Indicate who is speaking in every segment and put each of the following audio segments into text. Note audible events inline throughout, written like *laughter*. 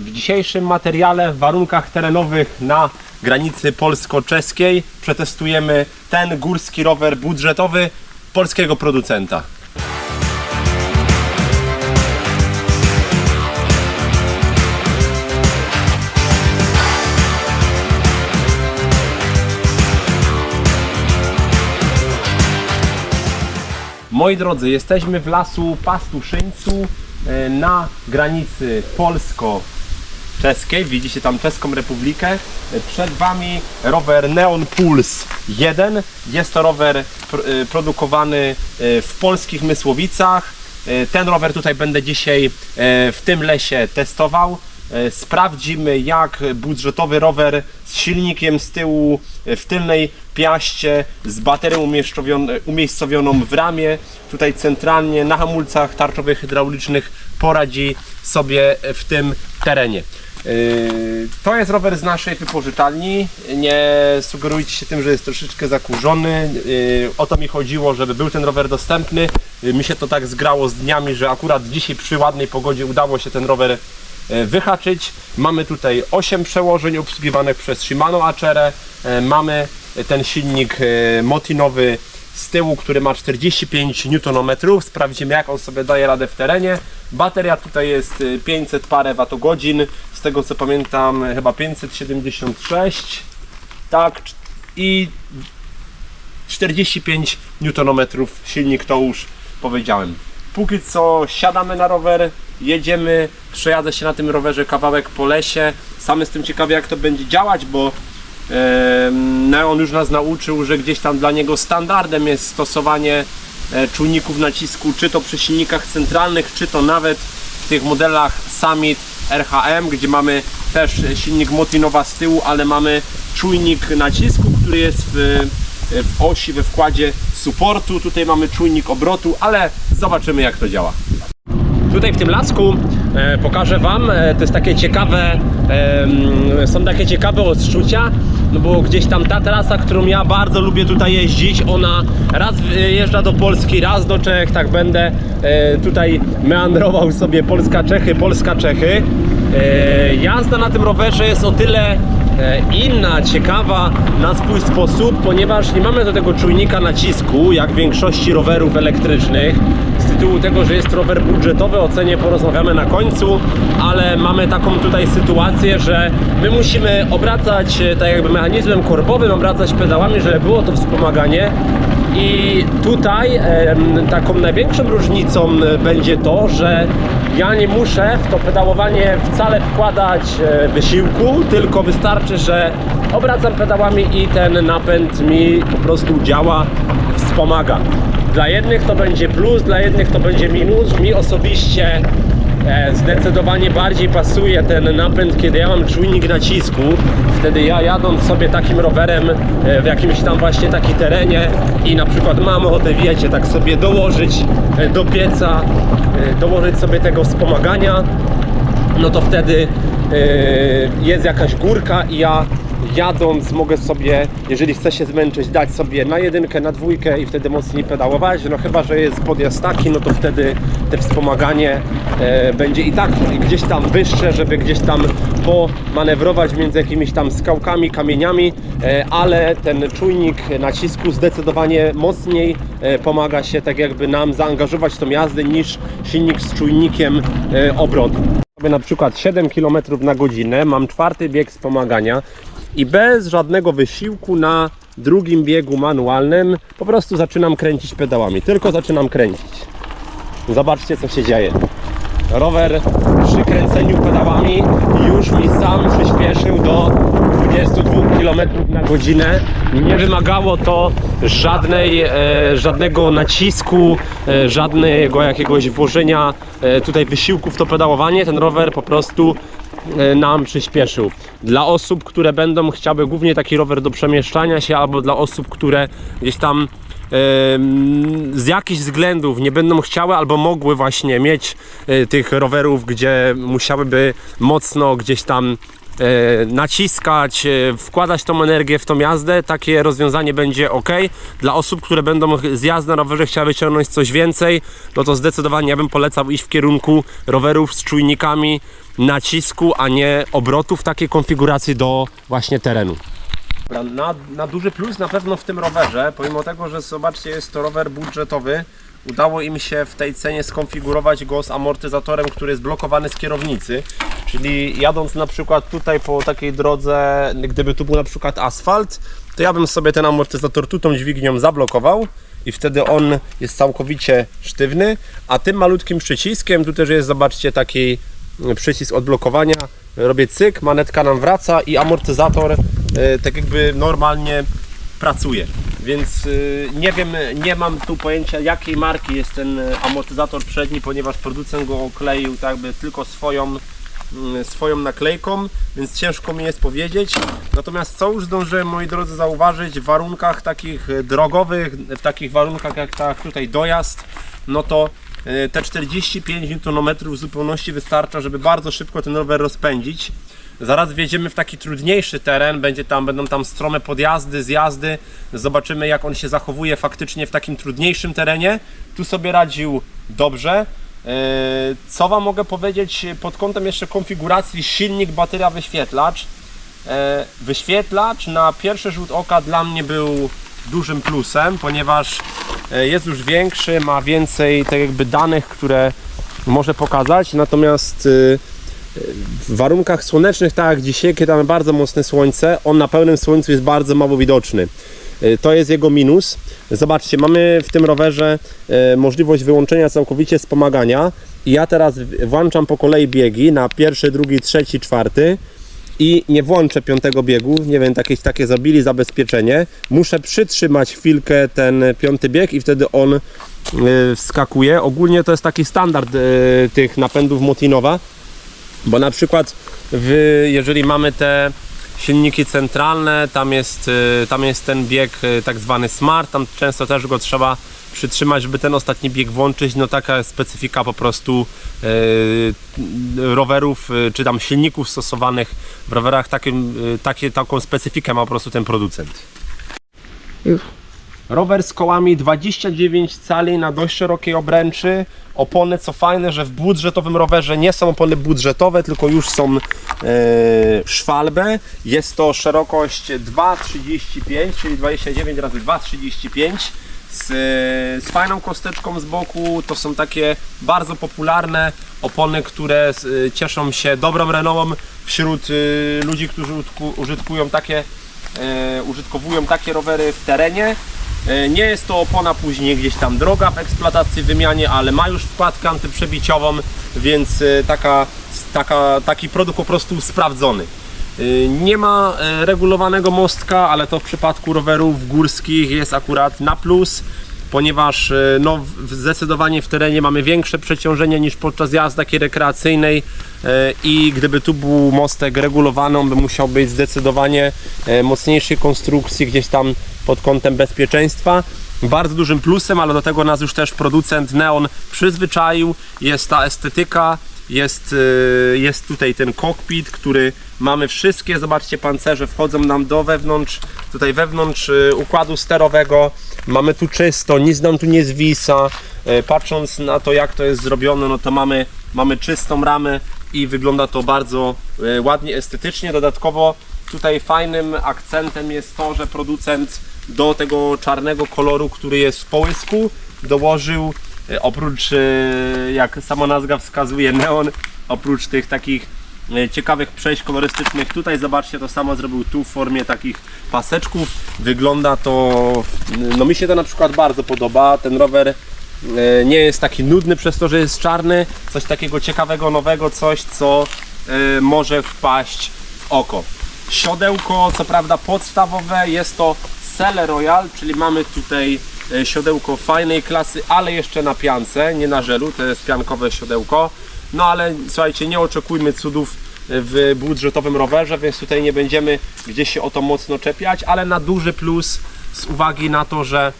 Speaker 1: W dzisiejszym materiale w warunkach terenowych na granicy polsko-czeskiej przetestujemy ten górski rower budżetowy polskiego producenta. Moi drodzy, jesteśmy w lasu Pastuszyńcu e, na granicy polsko-czeskiej. Widzicie tam Czeską Republikę. Przed Wami rower Neon Pulse 1. Jest to rower e, produkowany e, w polskich Mysłowicach. E, Ten rower tutaj będę dzisiaj w tym lesie testował. Sprawdzimy jak budżetowy rower z silnikiem z tyłu w tylnej piaście z baterią umiejscowioną w ramie tutaj centralnie na hamulcach tarczowych hydraulicznych poradzi sobie w tym terenie. Yy, To jest rower z naszej wypożyczalni. Nie sugerujcie się tym, że jest troszeczkę zakurzony. Yy, O to mi chodziło, żeby był ten rower dostępny. Yy, Mi się to tak zgrało z dniami, że akurat dzisiaj przy ładnej pogodzie udało się ten rower wyhaczyć. Mamy tutaj 8 przełożeń obsługiwanych przez Shimano Acerę. Mamy ten silnik motinowy z tyłu, który ma 45 Nm. Sprawdzimy jak on sobie daje radę w terenie. Bateria tutaj jest e, 500 parę watogodzin. Z tego co pamiętam chyba 576. Tak. I 45 Nm silnik to już powiedziałem. Póki co siadamy na rower, jedziemy, przejadę się na tym rowerze kawałek po lesie. Sam jestem ciekawy jak to będzie działać, bo Neon już nas nauczył, że gdzieś tam dla niego standardem jest stosowanie e, czujników nacisku, czy to przy silnikach centralnych, czy to nawet w tych modelach Summit RHM, gdzie mamy też silnik Motinowa z tyłu, ale mamy czujnik nacisku, który jest w, w osi, we wkładzie supportu. Tutaj mamy czujnik obrotu, ale zobaczymy jak to działa. Tutaj w tym lasku e, pokażę Wam, e, to jest takie ciekawe, em, są takie ciekawe odczucia, no bo gdzieś tam ta trasa, którą ja bardzo lubię tutaj jeździć, ona raz jeżdża do Polski, raz do Czech, tak będę e, tutaj meandrował sobie Polska-Czechy, Polska-Czechy. E, jazda na tym rowerze jest o tyle e, inna, ciekawa na swój sposób, ponieważ nie mamy do tego czujnika nacisku, jak w większości rowerów elektrycznych, tytułu tego, że jest rower budżetowy, o cenie porozmawiamy na końcu, ale mamy taką tutaj sytuację, że my musimy obracać e, tak jakby mechanizmem korbowym, obracać pedałami, żeby było to wspomaganie i tutaj taką największą różnicą e, będzie to, że ja nie muszę w to pedałowanie wcale wkładać e, wysiłku, tylko wystarczy, że obracam pedałami i ten napęd mi po prostu działa, wspomaga. Dla jednych to będzie plus, dla jednych to będzie minus. Mi osobiście e, zdecydowanie bardziej pasuje ten napęd, kiedy ja mam czujnik nacisku. Wtedy ja jadąc sobie takim rowerem e, w jakimś tam właśnie takim terenie i na przykład mam ochotę, wiecie, tak sobie dołożyć e, do pieca, dołożyć sobie tego wspomagania, no to wtedy jest jakaś górka i ja jadąc mogę sobie, jeżeli chcę się zmęczyć, dać sobie na jedynkę, na dwójkę i wtedy mocniej pedałować. No chyba, że jest podjazd taki, no to wtedy te wspomaganie e, będzie i tak gdzieś tam wyższe, żeby gdzieś tam pomanewrować między jakimiś tam skałkami, kamieniami, e, ale ten czujnik nacisku zdecydowanie mocniej e, pomaga się tak jakby nam zaangażować tą jazdę niż silnik z czujnikiem e, obrotu sobie na przykład 7 km na godzinę, mam czwarty bieg wspomagania i bez żadnego wysiłku na drugim biegu manualnym po prostu zaczynam kręcić pedałami. Tylko zaczynam kręcić. Zobaczcie co się dzieje. Rower przy kręceniu pedałami już mi sam przyspieszył do 22 km na godzinę. Nie wymagało to żadnej, e, żadnego nacisku, e, żadnego jakiegoś włożenia e, tutaj wysiłku w to pedałowanie. Ten rower po prostu nam przyspieszył. Dla osób, które będą chciały głównie taki rower do przemieszczania się, albo dla osób, które gdzieś tam z jakichś względów nie będą chciały albo mogły właśnie mieć e, tych rowerów, gdzie musiałyby mocno gdzieś tam e, naciskać, e, wkładać tą energię w tą jazdę, takie rozwiązanie będzie ok. Dla osób, które będą z jazdy na rowerze chciały wyciągnąć coś więcej, no to zdecydowanie ja bym polecał iść w kierunku rowerów z czujnikami nacisku, a nie obrotów takiej konfiguracji do właśnie terenu. Na, na duży plus na pewno w tym rowerze, pomimo tego, że zobaczcie, jest to rower budżetowy, udało im się w tej cenie skonfigurować go z amortyzatorem, który jest blokowany z kierownicy. Czyli jadąc na przykład tutaj po takiej drodze, gdyby tu był na przykład asfalt, to ja bym sobie ten amortyzator tu tą dźwignią zablokował i wtedy on jest całkowicie sztywny, a tym malutkim przyciskiem, tu też jest, zobaczcie, taki przycisk odblokowania, robię cyk, manetka nam wraca i amortyzator e, tak jakby normalnie pracuje. Więc y, nie wiem, nie mam tu pojęcia jakiej marki jest ten y, amortyzator przedni, ponieważ producent go okleił tak jakby tylko swoją, swoją naklejką, więc ciężko mi jest powiedzieć. Natomiast co już zdążyłem moi drodzy zauważyć w warunkach takich drogowych, w takich warunkach jak tak tutaj dojazd, no to te 45 Nm w zupełności wystarcza, żeby bardzo szybko ten rower rozpędzić. Zaraz wjedziemy w taki trudniejszy teren, będzie tam, będą tam strome podjazdy, zjazdy. Zobaczymy jak on się zachowuje faktycznie w takim trudniejszym terenie. Tu sobie radził dobrze. Yy, Co Wam mogę powiedzieć pod kątem jeszcze konfiguracji silnik, bateria, wyświetlacz? Yy, Wyświetlacz na pierwszy rzut oka dla mnie był dużym plusem, ponieważ yy, jest już większy, ma więcej tak jakby danych, które może pokazać, natomiast yy, w warunkach słonecznych, tak jak dzisiaj, kiedy mamy bardzo mocne słońce, on na pełnym słońcu jest bardzo mało widoczny. Y, To jest jego minus. Zobaczcie, mamy w tym rowerze y, możliwość wyłączenia całkowicie wspomagania. Ja teraz włączam po kolei biegi na pierwszy, drugi, trzeci, czwarty i nie włączę piątego biegu. Nie wiem, takie, takie zabili zabezpieczenie. Muszę przytrzymać chwilkę ten piąty bieg i wtedy on y, wskakuje. Ogólnie to jest taki standard y, tych napędów Motinowa. Bo na przykład w, jeżeli mamy te silniki centralne, tam jest, y, tam jest ten bieg tak zwany smart, tam często też go trzeba przytrzymać, żeby ten ostatni bieg włączyć, no taka specyfika po prostu y, rowerów, y, czy tam silników stosowanych w rowerach, takim, y, takie, taką specyfikę ma po prostu ten producent. Rower z kołami 29 cali na dość szerokiej obręczy. Opony, co fajne, że w budżetowym rowerze nie są opony budżetowe, tylko już są e, szwalbe. Jest to szerokość 2,35, czyli 29 razy 2,35 z, z fajną kosteczką z boku. To są takie bardzo popularne opony, które e, cieszą się dobrą renomą wśród e, ludzi, którzy użytkują takie e, użytkowują takie rowery w terenie. E, Nie jest to opona później gdzieś tam droga w eksploatacji, wymianie, ale ma już wkładkę antyprzebiciową, więc e, taka, taka, taki produkt po prostu sprawdzony. E, Nie ma e, regulowanego mostka, ale to w przypadku rowerów górskich jest akurat na plus, ponieważ e, no, zdecydowanie w terenie mamy większe przeciążenie niż podczas jazdy takiej rekreacyjnej i gdyby tu był mostek regulowany, on by musiał być zdecydowanie mocniejszej konstrukcji gdzieś tam pod kątem bezpieczeństwa. Bardzo dużym plusem, ale do tego nas już też producent Neon przyzwyczaił, jest ta estetyka, jest, y, jest tutaj ten kokpit, który mamy wszystkie, zobaczcie, pancerze wchodzą nam do wewnątrz, tutaj wewnątrz y, układu sterowego, mamy tu czysto, nic nam tu nie zwisa, Y, patrząc na to jak to jest zrobione, no to mamy, mamy czystą ramę i wygląda to bardzo y, ładnie, estetycznie, dodatkowo tutaj fajnym akcentem jest to, że producent do tego czarnego koloru, który jest w połysku, dołożył Oprócz, jak sama nazwa wskazuje, neon, oprócz tych takich ciekawych przejść kolorystycznych, tutaj zobaczcie, to samo zrobił tu w formie takich paseczków. Wygląda to, no mi się to na przykład bardzo podoba. Ten rower e, nie jest taki nudny przez to, że jest czarny. Coś takiego ciekawego, nowego, coś co e, może wpaść w oko. Siodełko, co prawda podstawowe, jest to Cele Royal, czyli mamy tutaj e, siodełko fajnej klasy, ale jeszcze na piance, nie na żelu, to jest piankowe siodełko. No ale słuchajcie, nie oczekujmy cudów w budżetowym rowerze, więc tutaj nie będziemy gdzieś się o to mocno czepiać, ale na duży plus z uwagi na to, że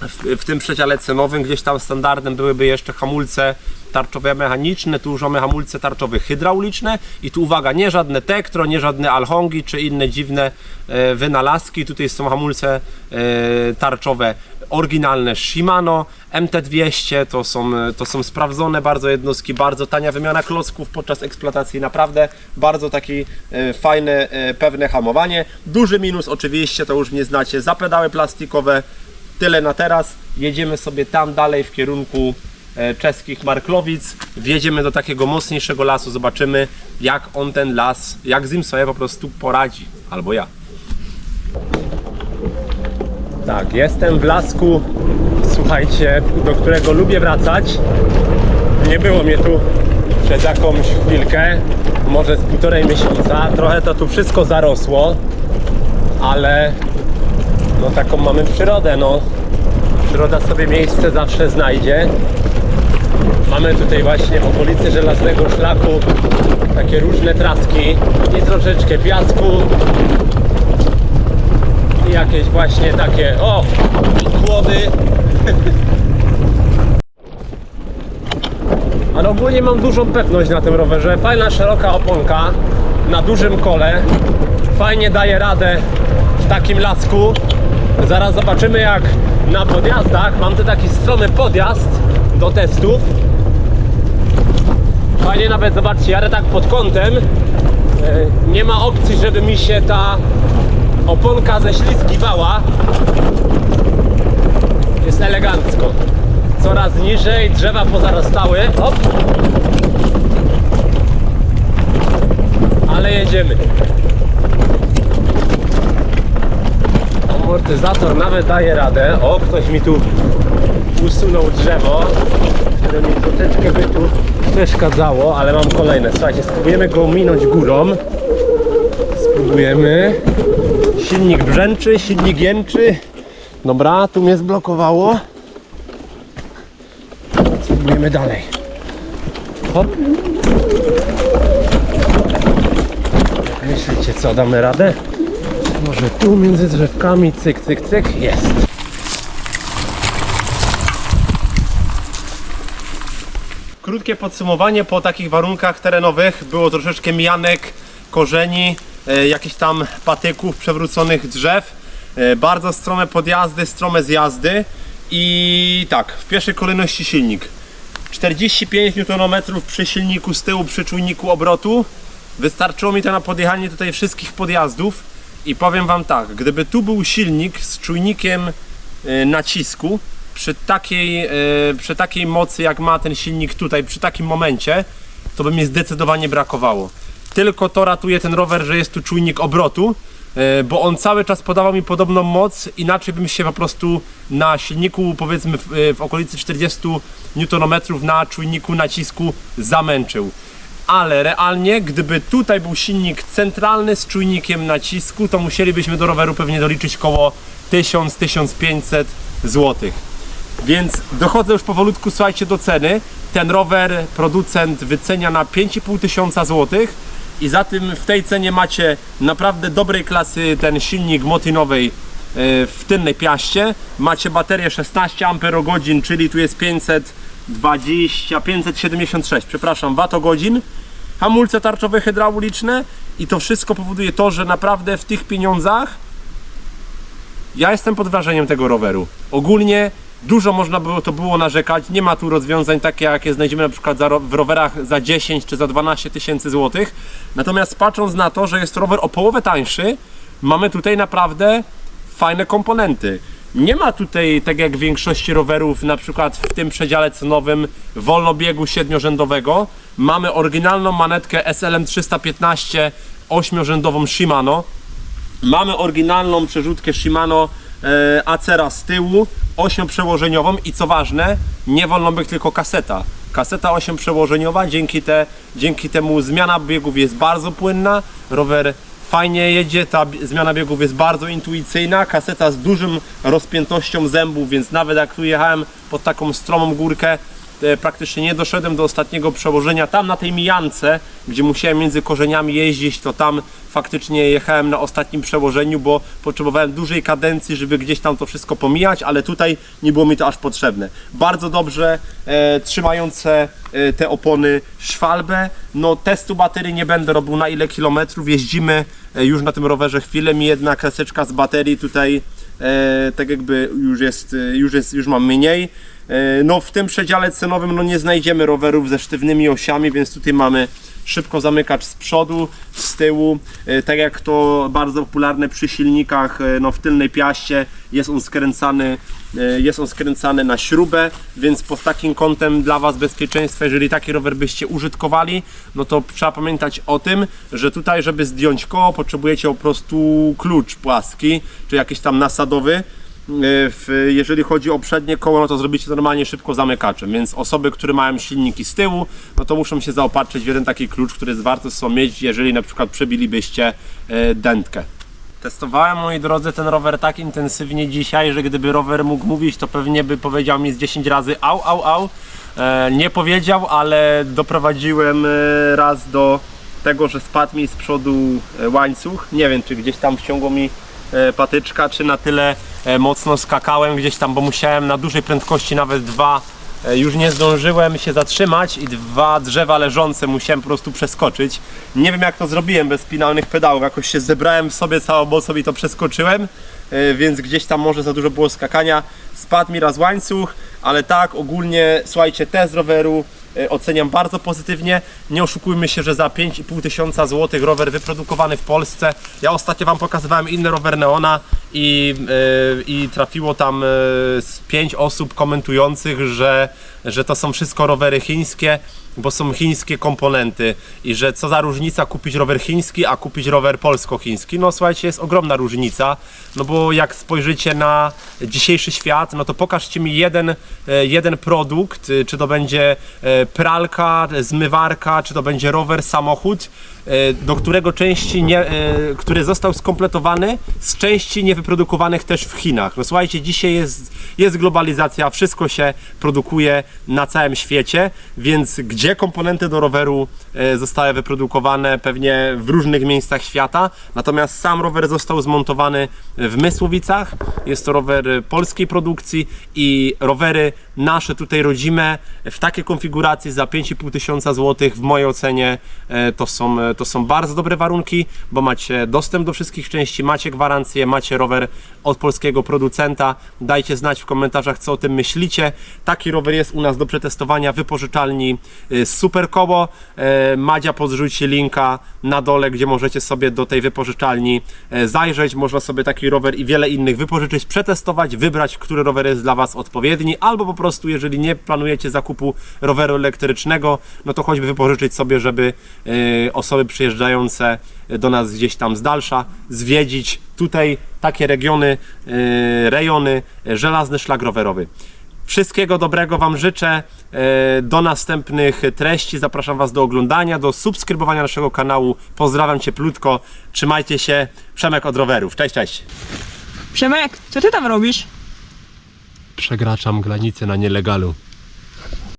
Speaker 1: w, w tym przedziale cenowym gdzieś tam standardem byłyby jeszcze hamulce tarczowe mechaniczne, tu już mamy hamulce tarczowe hydrauliczne i tu uwaga, nie żadne Tektro, nie żadne Alhongi czy inne dziwne e, wynalazki, tutaj są hamulce e, tarczowe oryginalne Shimano, MT200, to są, to są sprawdzone bardzo jednostki, bardzo tania wymiana klocków podczas eksploatacji, naprawdę bardzo taki e, fajne, e, pewne hamowanie. Duży minus oczywiście, to już nie znacie, za pedały plastikowe, tyle na teraz. Jedziemy sobie tam dalej w kierunku e, czeskich Marklowic. Wjedziemy do takiego mocniejszego lasu, zobaczymy jak on ten las, jak z nim sobie po prostu poradzi. Albo ja. Tak, jestem w lasku, słuchajcie, do którego lubię wracać. Nie było mnie tu przez jakąś chwilkę, może z półtorej miesiąca. Trochę to tu wszystko zarosło, ale no taką mamy przyrodę, no. Przyroda sobie miejsce zawsze znajdzie. Mamy tutaj właśnie w okolicy Żelaznego Szlaku takie różne traski i troszeczkę piasku jakieś właśnie takie, o, kłody. *laughs* Ale ogólnie mam dużą pewność na tym rowerze. Fajna, szeroka oponka na dużym kole. Fajnie daje radę w takim lasku. Zaraz zobaczymy jak na podjazdach. Mam tu taki stromy podjazd do testów. Fajnie nawet, zobaczcie, jadę tak pod kątem. E, Nie ma opcji, żeby mi się ta oponka ześlizgiwała. Jest elegancko. Coraz niżej, drzewa pozarastały. Hop. Ale jedziemy. Amortyzator nawet daje radę. O, ktoś mi tu usunął drzewo, które mi troszeczkę by tu przeszkadzało, ale mam kolejne. Słuchajcie, spróbujemy go minąć górą. Spróbujemy. Silnik brzęczy, silnik jęczy. Dobra, tu mnie zblokowało. Spróbujemy dalej. Hop. Myślicie, co damy radę? Może tu między drzewkami, cyk, cyk, cyk, jest. Krótkie podsumowanie po takich warunkach terenowych było troszeczkę mijanek, korzeni, jakichś tam patyków, przewróconych drzew, e, bardzo strome podjazdy, strome zjazdy i tak, w pierwszej kolejności silnik. 45 Nm przy silniku z tyłu, przy czujniku obrotu. Wystarczyło mi to na podjechanie tutaj wszystkich podjazdów i powiem Wam tak, gdyby tu był silnik z czujnikiem e, nacisku, przy takiej, e, przy takiej mocy jak ma ten silnik tutaj, przy takim momencie, to by mi zdecydowanie brakowało. Tylko to ratuje ten rower, że jest tu czujnik obrotu, e, bo on cały czas podawał mi podobną moc, inaczej bym się po prostu na silniku powiedzmy w, e, w okolicy 40 Nm na czujniku nacisku zamęczył. Ale realnie, gdyby tutaj był silnik centralny z czujnikiem nacisku, to musielibyśmy do roweru pewnie doliczyć koło 1000-1500 zł. Więc dochodzę już powolutku, słuchajcie, do ceny. Ten rower producent wycenia na 5,5 tysiąca złotych i za tym w tej cenie macie naprawdę dobrej klasy ten silnik motinowej e, w tylnej piaście. Macie baterię 16 Ah, czyli tu jest 520, 576, przepraszam, watogodzin. Hamulce tarczowe hydrauliczne i to wszystko powoduje to, że naprawdę w tych pieniądzach ja jestem pod wrażeniem tego roweru. Ogólnie dużo można było to było narzekać. Nie ma tu rozwiązań takie, jakie znajdziemy na przykład za, w rowerach za 10 czy za 12 tysięcy złotych. Natomiast patrząc na to, że jest rower o połowę tańszy, mamy tutaj naprawdę fajne komponenty. Nie ma tutaj, tak jak w większości rowerów, na przykład w tym przedziale cenowym wolnobiegu siedmiorzędowego. Mamy oryginalną manetkę SLM 315 ośmiorzędową Shimano. Mamy oryginalną przerzutkę Shimano Acera z tyłu, 8 przełożeniową i co ważne, nie wolnobieg tylko kaseta. Kaseta 8 przełożeniowa, dzięki, te, dzięki temu zmiana biegów jest bardzo płynna, rower fajnie jedzie, ta zmiana biegów jest bardzo intuicyjna, kaseta z dużym rozpiętością zębów, więc nawet jak tu jechałem pod taką stromą górkę, e, praktycznie nie doszedłem do ostatniego przełożenia. Tam na tej mijance, gdzie musiałem między korzeniami jeździć, to tam faktycznie jechałem na ostatnim przełożeniu, bo potrzebowałem dużej kadencji, żeby gdzieś tam to wszystko pomijać, ale tutaj nie było mi to aż potrzebne. Bardzo dobrze e, trzymające e, te opony Schwalbe. No testu baterii nie będę robił na ile kilometrów. Jeździmy e, już na tym rowerze chwilę. Mi jedna kreseczka z baterii tutaj e, tak jakby już jest, e, już jest, już mam mniej. E, No w tym przedziale cenowym no nie znajdziemy rowerów ze sztywnymi osiami, więc tutaj mamy szybko zamykacz z przodu, z tyłu, e, tak jak to bardzo popularne przy silnikach, e, no w tylnej piaście jest on skręcany, jest on skręcany na śrubę, więc pod takim kątem dla Was bezpieczeństwa, jeżeli taki rower byście użytkowali, no to trzeba pamiętać o tym, że tutaj, żeby zdjąć koło, potrzebujecie po prostu klucz płaski, czy jakiś tam nasadowy, w, jeżeli chodzi o przednie koło, no to zrobicie normalnie szybko zamykaczem, więc osoby, które mają silniki z tyłu, no to muszą się zaopatrzyć w jeden taki klucz, który warto sobie mieć, jeżeli na przykład przebilibyście e, dętkę. Testowałem, moi drodzy, ten rower tak intensywnie dzisiaj, że gdyby rower mógł mówić, to pewnie by powiedział mi z 10 razy au, au, au. E, nie powiedział, ale doprowadziłem e, raz do tego, że spadł mi z przodu e, łańcuch. Nie wiem, czy gdzieś tam wciągło mi e, patyczka, czy na tyle e, mocno skakałem gdzieś tam, bo musiałem na dużej prędkości nawet dwa E, Już nie zdążyłem się zatrzymać i dwa drzewa leżące musiałem po prostu przeskoczyć. Nie wiem jak to zrobiłem bez spinalnych pedałów, jakoś się zebrałem w sobie całą mocą i to przeskoczyłem, e, więc gdzieś tam może za dużo było skakania. Spadł mi raz łańcuch, ale tak ogólnie słuchajcie, test roweru e, oceniam bardzo pozytywnie. Nie oszukujmy się, że za 5,5 tysiąca złotych rower wyprodukowany w Polsce. Ja ostatnio Wam pokazywałem inny rower Neona i, e, i trafiło tam e, z 5 osób komentujących, że, że to są wszystko rowery chińskie, bo są chińskie komponenty i że co za różnica kupić rower chiński, a kupić rower polsko-chiński. No słuchajcie, jest ogromna różnica, no bo jak spojrzycie na dzisiejszy świat, no to pokażcie mi jeden, e, jeden produkt, e, czy to będzie e, pralka, zmywarka, czy to będzie rower, samochód, do którego części nie, który został skompletowany z części niewyprodukowanych też w Chinach. No słuchajcie, dzisiaj jest, jest globalizacja, wszystko się produkuje na całym świecie, więc gdzie komponenty do roweru e, zostały wyprodukowane pewnie w różnych miejscach świata, natomiast sam rower został zmontowany w Mysłowicach, jest to rower polskiej produkcji i rowery nasze tutaj rodzime w takiej konfiguracji za 5,5 tysiąca złotych w mojej ocenie e, to są, to są bardzo dobre warunki, bo macie dostęp do wszystkich części, macie gwarancję, macie rower od polskiego producenta. Dajcie znać w komentarzach, co o tym myślicie. Taki rower jest u nas do przetestowania wypożyczalni Super Koło. E, Madzia podrzuci linka na dole, gdzie możecie sobie do tej wypożyczalni e, zajrzeć. Można sobie taki rower i wiele innych wypożyczyć, przetestować, wybrać, który rower jest dla Was odpowiedni, albo po prostu, jeżeli nie planujecie zakupu roweru elektrycznego, no to choćby wypożyczyć sobie, żeby osoby przyjeżdżające do nas gdzieś tam z dalsza zwiedzić tutaj takie regiony, rejony, żelazny szlak rowerowy. Wszystkiego dobrego Wam życzę. E, Do następnych treści zapraszam Was do oglądania, do subskrybowania naszego kanału. Pozdrawiam cieplutko. Trzymajcie się. Przemek od rowerów. Cześć, cześć.
Speaker 2: Przemek, co ty tam robisz?
Speaker 1: Przekraczam granicę na nielegalu.